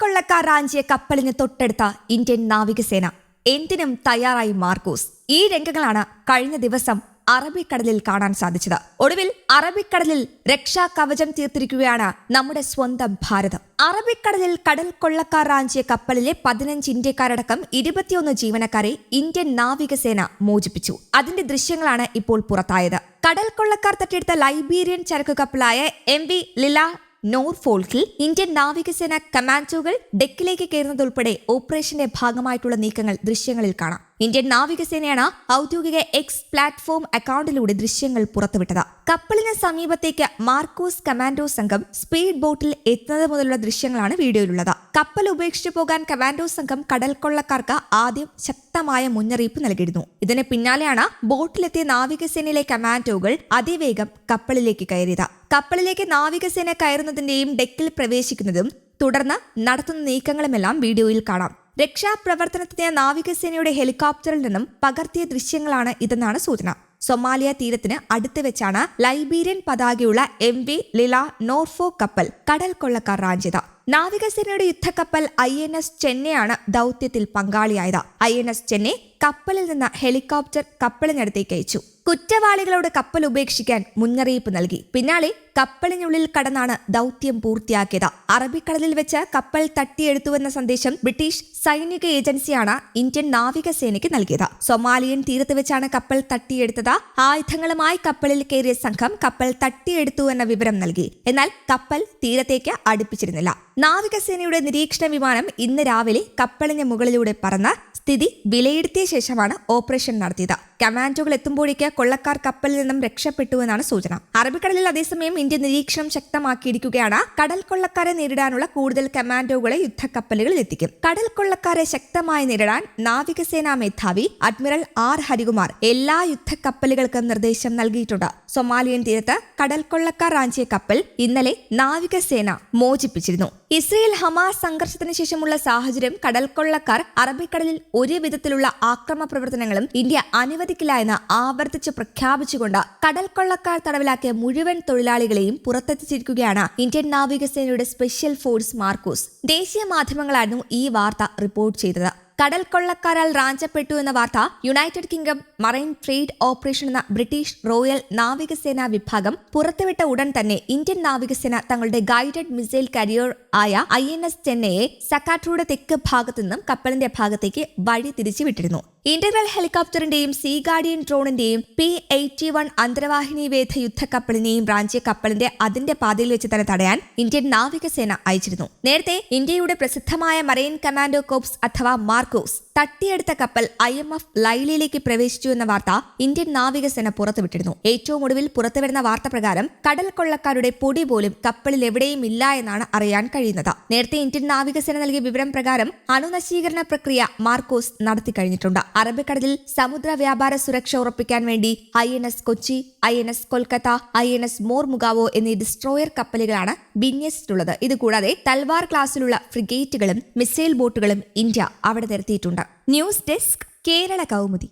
കൊള്ളക്കാർ റാഞ്ചിയ കപ്പലിന് തൊട്ടടുത്ത ഇന്ത്യൻ നാവികസേന. എന്തിനും തയ്യാറായി മാർക്കോസ്. ഈ രംഗങ്ങളാണ് കഴിഞ്ഞ ദിവസം അറബിക്കടലിൽ കാണാൻ സാധിച്ചത്. ഒടുവിൽ അറബിക്കടലിൽ രക്ഷാ കവചം തീർത്തിരിക്കുകയാണ് നമ്മുടെ സ്വന്തം ഭാരതം. അറബിക്കടലിൽ കടൽ കൊള്ളക്കാർ റാഞ്ചിയ കപ്പലിലെ പതിനഞ്ച് ഇന്ത്യക്കാരടക്കം ഇരുപത്തിയൊന്ന് ജീവനക്കാരെ ഇന്ത്യൻ നാവികസേന മോചിപ്പിച്ചു. അതിന്റെ ദൃശ്യങ്ങളാണ് ഇപ്പോൾ പുറത്തായത്. കടൽ കൊള്ളക്കാർ തട്ടിയെടുത്ത ലൈബീരിയൻ ചരക്ക് കപ്പലായ എം വി ലില നോർഫോൾക്കിൽ ഇന്ത്യൻ നാവികസേന കമാൻഡോകൾ ഡെക്കിലേക്ക് കയറുന്നതുൾപ്പെടെ ഓപ്പറേഷന്റെ ഭാഗമായിട്ടുള്ള നീക്കങ്ങൾ ദൃശ്യങ്ങളിൽ കാണാം. ഇന്ത്യൻ നാവികസേനയാണ് ഔദ്യോഗിക എക്സ് പ്ലാറ്റ്ഫോം അക്കൗണ്ടിലൂടെ ദൃശ്യങ്ങൾ പുറത്തുവിട്ടത്. കപ്പലിന് സമീപത്തേക്ക് മാർക്കോസ് കമാൻഡോ സംഘം സ്പീഡ് ബോട്ടിൽ എത്തുന്നത് മുതലുള്ള ദൃശ്യങ്ങളാണ് വീഡിയോയിലുള്ളത്. കപ്പൽ ഉപേക്ഷിച്ചു പോകാൻ കമാൻഡോ സംഘം കടൽ കൊള്ളക്കാർക്ക് ആദ്യം ശക്തമായ മുന്നറിയിപ്പ് നൽകിയിരുന്നു. ഇതിന് പിന്നാലെയാണ് ബോട്ടിലെത്തിയ നാവികസേനയിലെ കമാൻഡോകൾ അതിവേഗം കപ്പലിലേക്ക് കയറിയത്. കപ്പലിലേക്ക് നാവികസേന കയറുന്നതിന്റെയും ഡെക്കിൽ പ്രവേശിക്കുന്നതും തുടർന്ന് നടത്തുന്ന നീക്കങ്ങളുമെല്ലാം വീഡിയോയിൽ കാണാം. രക്ഷാപ്രവർത്തനത്തിന് നാവികസേനയുടെ ഹെലികോപ്റ്ററിൽ നിന്നും പകർത്തിയ ദൃശ്യങ്ങളാണ് ഇതെന്നാണ് സൂചന. സൊമാലിയ തീരത്തിന് അടുത്ത് വെച്ചാണ് ലൈബീരിയൻ പതാകയുള്ള എം വി ലില നോർഫോ കപ്പൽ കടൽ കൊള്ളക്കാർ റാഞ്ചിയത്. നാവികസേനയുടെ യുദ്ധക്കപ്പൽ ഐ എൻ എസ് ചെന്നൈയാണ് ദൗത്യത്തിൽ പങ്കാളിയായത്. ഐ എൻ എസ് ചെന്നൈ കപ്പലിൽ നിന്ന് ഹെലികോപ്റ്റർ കപ്പലിനടുത്തേക്ക് അയച്ചു. കുറ്റവാളികളോട് കപ്പൽ ഉപേക്ഷിക്കാൻ മുന്നറിയിപ്പ് നൽകി. പിന്നാലെ കപ്പലിനുള്ളിൽ കടന്നാണ് ദൗത്യം പൂർത്തിയാക്കിയത്. അറബിക്കടലിൽ വെച്ച് കപ്പൽ തട്ടിയെടുത്തുവെന്ന സന്ദേശം ബ്രിട്ടീഷ് സൈനിക ഏജൻസിയാണ് ഇന്ത്യൻ നാവികസേനയ്ക്ക് നൽകിയത്. സൊമാലിയൻ തീരത്ത് വെച്ചാണ് കപ്പൽ തട്ടിയെടുത്തത്. ആയുധങ്ങളുമായി കപ്പലിൽ കയറിയ സംഘം കപ്പൽ തട്ടിയെടുത്തു എന്ന വിവരം നൽകി. എന്നാൽ കപ്പൽ തീരത്തേക്ക് അടുപ്പിച്ചിരുന്നില്ല. നാവികസേനയുടെ നിരീക്ഷണ വിമാനം ഇന്ന് രാവിലെ കപ്പലിന് മുകളിലൂടെ പറന്ന് സ്ഥിതി വിലയിരുത്തിയ ശേഷമാണ് ഓപ്പറേഷൻ നടത്തിയത്. കമാൻഡോകൾ എത്തുമ്പോഴേക്ക് കൊള്ളക്കാർ കപ്പലിൽ നിന്നും രക്ഷപ്പെട്ടുവെന്നാണ് സൂചന. അറബിക്കടലിൽ അതേസമയം ഇന്ത്യ നിരീക്ഷണം ശക്തമാക്കിയിരിക്കുകയാണ്. കടൽ കൊള്ളക്കാരെ നേരിടാനുള്ള കൂടുതൽ കമാൻഡോകളെ യുദ്ധക്കപ്പലുകളിൽ എത്തിക്കും. കടൽ കൊള്ളക്കാരെ ശക്തമായി നേരിടാൻ നാവികസേനാ മേധാവി അഡ്മിറൽ ആർ. ഹരികുമാർ എല്ലാ യുദ്ധക്കപ്പലുകൾക്കും നിർദ്ദേശം നൽകിയിട്ടുണ്ട്. സൊമാലിയൻ തീരത്ത് കടൽ കൊള്ളക്കാർ റാഞ്ചിയ കപ്പൽ ഇന്നലെ നാവികസേന മോചിപ്പിച്ചിരുന്നു. ഇസ്രയേൽ ഹമാസ് സംഘർഷത്തിന് ശേഷമുള്ള സാഹചര്യം കടൽ കൊള്ളക്കാർ അറബിക്കടലിൽ ഒരു വിധത്തിലുള്ള ആക്രമ പ്രവർത്തനങ്ങളും ഇന്ത്യ അനുവദിക്കില്ല എന്ന് ആവർത്തിച്ച് പ്രഖ്യാപിച്ചുകൊണ്ട് കടൽ കൊള്ളക്കാർ തടവിലാക്കിയ മുഴുവൻ തൊഴിലാളികളെയും പുറത്തെത്തിച്ചിരിക്കുകയാണ് ഇന്ത്യൻ നാവികസേനയുടെ സ്പെഷ്യൽ ഫോഴ്സ് മാർക്കോസ്. ദേശീയ മാധ്യമങ്ങളായിരുന്നു ഈ വാർത്ത റിപ്പോർട്ട് ചെയ്തത്. കടൽ കൊള്ളക്കാരാൽ റാഞ്ചപ്പെട്ടു എന്ന വാർത്ത United Kingdom marine trade operation എന്ന ബ്രിട്ടീഷ് റോയൽ നാവികസേന വിഭാഗം പുറത്തുവിട്ട ഉടൻ തന്നെ ഇന്ത്യൻ നാവികസേന തങ്ങളുടെ ഗൈഡഡ് മിസൈൽ കരിയർ ആയ ഐ എൻ എസ് ചെന്നൈയെ സക്കാട്രയുടെ തെക്ക് ഭാഗത്തു നിന്നും കപ്പലിന്റെ ഭാഗത്തേക്ക് വഴി തിരിച്ചു വിട്ടിരുന്നു ഇന്റഗ്രൽ ഹെലികോപ്റ്ററിന്റെയും സീ ഗാർഡിയൻ ഡ്രോണിന്റെയും പി എയ്റ്റി വൺ അന്തർവാഹിനി വേധ യുദ്ധക്കപ്പലിനെയും ബ്രാഞ്ച് കപ്പലിന്റെ അതിന്റെ പാതയിൽ വെച്ച് തന്നെ തടയാൻ ഇന്ത്യൻ നാവികസേന അയച്ചിരുന്നു. നേരത്തെ ഇന്ത്യയുടെ പ്രസിദ്ധമായ മറൈൻ കമാൻഡോ കോപ്സ് അഥവാ മാർക്കോസ് തട്ടിയെടുത്ത കപ്പൽ ഐ എം എഫ് ലൈലയിലേക്ക് പ്രവേശിച്ചു എന്ന വാർത്ത ഇന്ത്യൻ നാവികസേന പുറത്തുവിട്ടിരുന്നു. ഏറ്റവും ഒടുവിൽ പുറത്തുവരുന്ന വാർത്ത പ്രകാരം കടൽ കൊള്ളക്കാരുടെ പൊടി പോലും കപ്പലിൽ എവിടെയും ഇല്ല എന്നാണ് അറിയാൻ കഴിയുന്നത്. നേരത്തെ ഇന്ത്യൻ നാവികസേന നൽകിയ വിവരം പ്രകാരം അണുനശീകരണ പ്രക്രിയ മാർക്കോസ് നടത്തി കഴിഞ്ഞിട്ടുണ്ട്. അറബിക്കടലിൽ സമുദ്ര വ്യാപാര സുരക്ഷ ഉറപ്പിക്കാൻ വേണ്ടി I N S Kochi I N S Kolkata I N S Mormugao എന്നീ ഡിസ്ട്രോയർ കപ്പലുകളാണ് വിന്യസിച്ചിട്ടുള്ളത്. ഇതുകൂടാതെ തൽവാർ ക്ലാസ്സിലുള്ള ഫ്രിഗേറ്റുകളും മിസൈൽ ബോട്ടുകളും ഇന്ത്യ അവിടെ നിരത്തിയിട്ടുണ്ട്. News desk Kerala Kaumudi.